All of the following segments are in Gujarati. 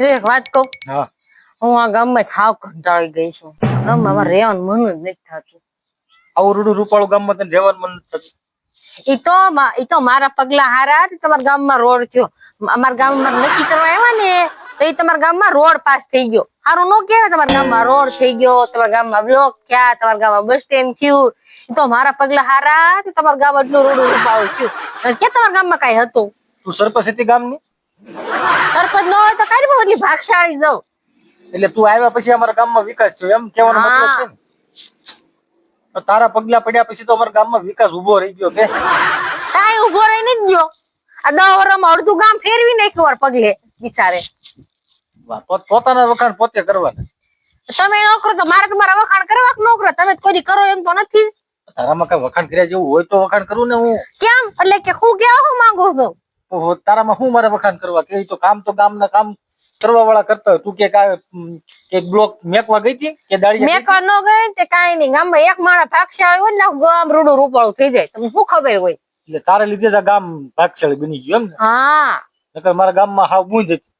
એક વાત કહું? હા. હું આ ગામમાં થાવ કંટાળી ગઈ છું. ગામમાં મારે રહેવાનું મન જ નથી થતું. આવું રૂડું રૂપાળું ગામમાં તને રહેવાનું મન નથી થતું. ઈ તો ઈ તો મારા પગલા હારા તમારા ગામમાં રોડ થયો. અમારા ગામમાં નક્કી કરવા આવ્યા ને તો ઈ તમારા ગામમાં રોડ પાસ થઈ ગયો. હારું નો કહેવાય તમારા ગામમાં રોડ થઈ ગયો તમારા ગામમાં બ્લોક થયા તમારા ગામમાં બસ સ્ટેન્ડ થયું. ઈ તો મારા પગલા હારા તમારા ગામ એટલું રોડ રૂપાળું થયું. કે તમારા ગામમાં કઈ હતું? તું સરપંચ હતી ગામની? સરપંચ ન હોય તો એટલી ભાગશાળી જાઉં એટલે તું આવ્યા પછી અમારા ગામમાં વિકાસ થયો. એમ કેવાનો મતલબ છે ને? તારા પગલા પડ્યા પછી તો અમારા ગામમાં વિકાસ ઊભો રહી ગયો કે? કાઈ ઊભો રહી નથી ગયો. આ વર્ષમાં અડધું ગામ ફેરવી નાખ્યું વાર પગલે બિચારે. પોતાના વખાણ પોતે કરવાના. તમે નોકરો તો મારે તમારા વખાણ કરવા નોકરો તમે કોઈ કરો એમ તો નથી. તારામાં કઈ વખાણ કર્યા જેવું હોય તો વખાણ કરું ને હું. કેમ? એટલે કે હું કેવા હું માંગુ છું? તારામાં શું મારે વખાણ કરવા કે? તો કામ તો ગામના કામ કરવા વાળા કરતા તું કે કા- બ્લોક મેકવા ગઈ હતી? કે દાડી મેકવા ન ગઈ તે કાઈ નહીં. ગામમાં એક માણસ ભાગશાળી આવ્યો ને ગામ રૂડું રૂપાળું થઈ જાય. તમને શું ખબર હોય? એટલે તારે લીધે જ ગામ ભાગશાળી બની ગયું એમ ને. હા. નકર મારા ગામમાં હાવ બૂંદ હતી.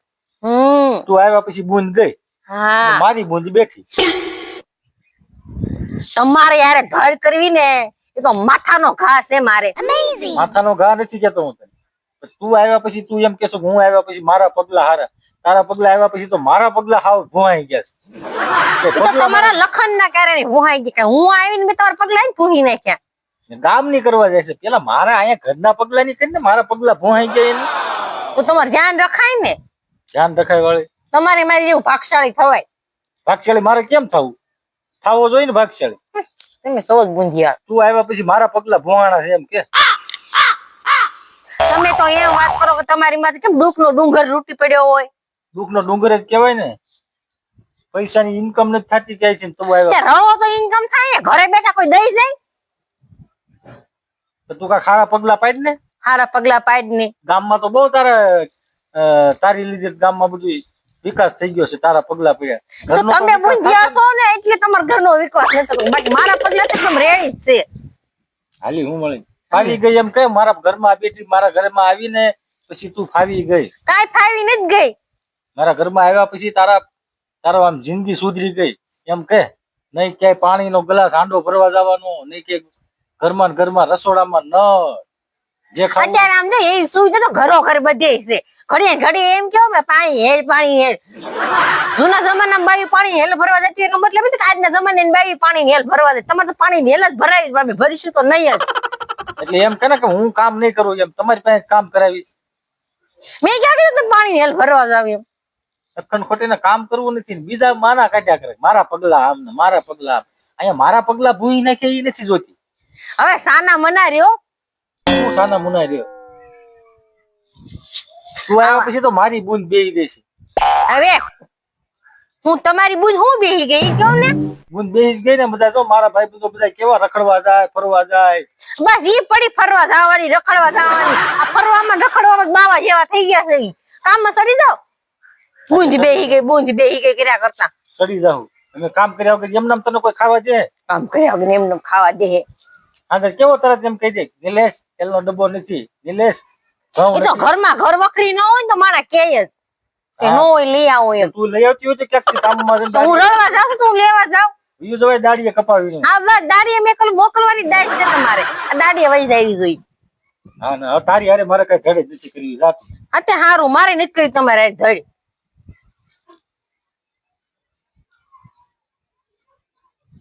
હમ. તું આવ્યા પછી બૂંદ ગઈ. હા. મારી બૂંદ બેઠી. તમારે યારે ધડ કરવી ને એ તો માથાનો ઘા છે મારે. માથાનો ઘા નથી કેતો હું તને. તું આવ્યા પછી તું એમ કેશો કે હું આવ્યા પછી મારા પગલા હારા. તારા પગલા આવ્યા પછી તો મારા પગલા હાવ ભોંહાઈ ગયા છે. એ કે તો પગલા તમારા લખન ના કારણે હુહાઈ ગઈ કે હું આવીને મેં તમારા પગલા ને પૂરી નાખ્યા. મારા ગામની કરવા જાય છે. પેલા મારા અહીંયા ઘરના પગલા ની કરીને મારા પગલા ભોંહાઈ ગયા એની. તો તમારે ધ્યાન રખાય ને. ધ્યાન રખાય વાળી. તમારે મારી જેવું ભાગશાળી થવાય. ભાગશાળી મારે કેમ થવું? થાવો જોઈએ ને ભાગશાળી. તમે સૌ જ બુંધિયા તું આવ્યા પછી મારા પગલા ભોહાણા છે એમ કે. તમે તો એમ વાત કરો કે તમારી માથે કેમ દુઃખ નો ડુંગર રૂટી પડ્યો હોય? દુઃખ નો ડુંગર જ કહેવાય ને. પૈસાની ઇન્કમ નથી થતી ક્યાંય છે તો આવ્યા. તો ઇન્કમ થાય ને ઘરે બેઠા કોઈ દઈ જાય? તો તું કા ખારા પગલા પાડ ને. ખારા પગલા પાડ ને. ગામમાં તો બહુ તારા તારી લીધે ગામમાં બધું વિકાસ થઈ ગયો છે તારા પગલા પડ્યા. તો તમે બુંધિયા છો ને એટલે તમારા ઘરનો વિકાસ નથી. બાકી મારા પગલા તો એકદમ રેડી જ છે. હાલી હું મળી ફાવી ગઈ એમ કે મારા ઘરમાં બેઠી મારા ઘરમાં આવીને પછી તું ફાવી ગઈ. કાઈ ફાવી નથી ગઈ. મારા ઘરમાં આવ્યા પછી તારા તારો આમ જિંદગી સુધરી ગઈ. એમ કે નહીં ક્યાંય પાણીનો ગ્લાસ હાંડો ભરવા જવાનો નહીં કે ઘરમાં ને ઘરમાં રસોડામાં ન જે અત્યારે આમ જો એ સુવિધા તો ઘરો ઘર બધે છે. ઘડીએ ઘડી એમ કેવો કે પાણી હેલ પાણી હેલ. જૂના જમાના બાવી પાણી હેલ ભરવા જતી એનો મતલબ આજના જમાના બાવી પાણી હેલ ભરવા દે. તમારે તો પાણી હેલ જ ભરાય ભરીશું તો નહીં જ. એટલે એમ કે કે હું કામ નહીં કરું એમ તમારી પાસે કામ કરાવી મેં ક્યાં કીધું પાણી હેલ ભરવા જાવ એમ? અખંડ ખોટીને કામ કરવું નથી બીજા માના કાઢ્યા કરે. મારા પગલા આમ ને મારા પગલા આમ. અહીંયા મારા પગલા ભૂઈ નાખે એ નથી જોતી. હવે સાના મના રહ્યો? હું સાના મુના રહ્યો. તું આવ્યા પછી તો મારી બૂંદ બેહી છે હવે હું તમારી બુજ હું બેહી ગઈ કેવું ને? બૂંદ બેહી ગઈ ને બધા જો મારા ભાઈ બધો બધા કેવા રખડવા જાય ફરવા જાય. બસ ઈ પડી ફરવા જવાની રખડવા જવાની. આ ફરવામાં રખડવામાં બાવા જેવા થઈ ગયા છે કામમાં સડી જાવ બુંજ બેહી ગઈ બુંજ બેહી ગઈ કર્યા કરતા. સડી જાવ અમે કામ કર્યા વગર એમ નામ તને કોઈ ખાવા દે? કામ કર્યા વગર એમને ખાવા દે. આગળ કેવો તરત એમ કહી દે નિલેશ તેલનો ડબ્બો નથી. નિલેશ એ તો. ઘરમાં ઘર વખરી ન હોય ને તો મારા કે જ. કે નો લઈ આવો એમ. તું લઈ આવતી હોય તો ક્યાંક કામમાં જઈને તો હું રડવા જાઉં તું તો હું લેવા જાઉં બીજું જવાય દાડીએ કપાવી હા બસ દાડીએ મેં કલ મોકલવાની દાય છે તમારે. આ દાડીએ વહી જાવી જોઈએ હા ને તારી હારે મારે કઈ ઘડે નથી કર્યું જાતું અત્યારે હારું મારે નથી કરી તમારે ધડ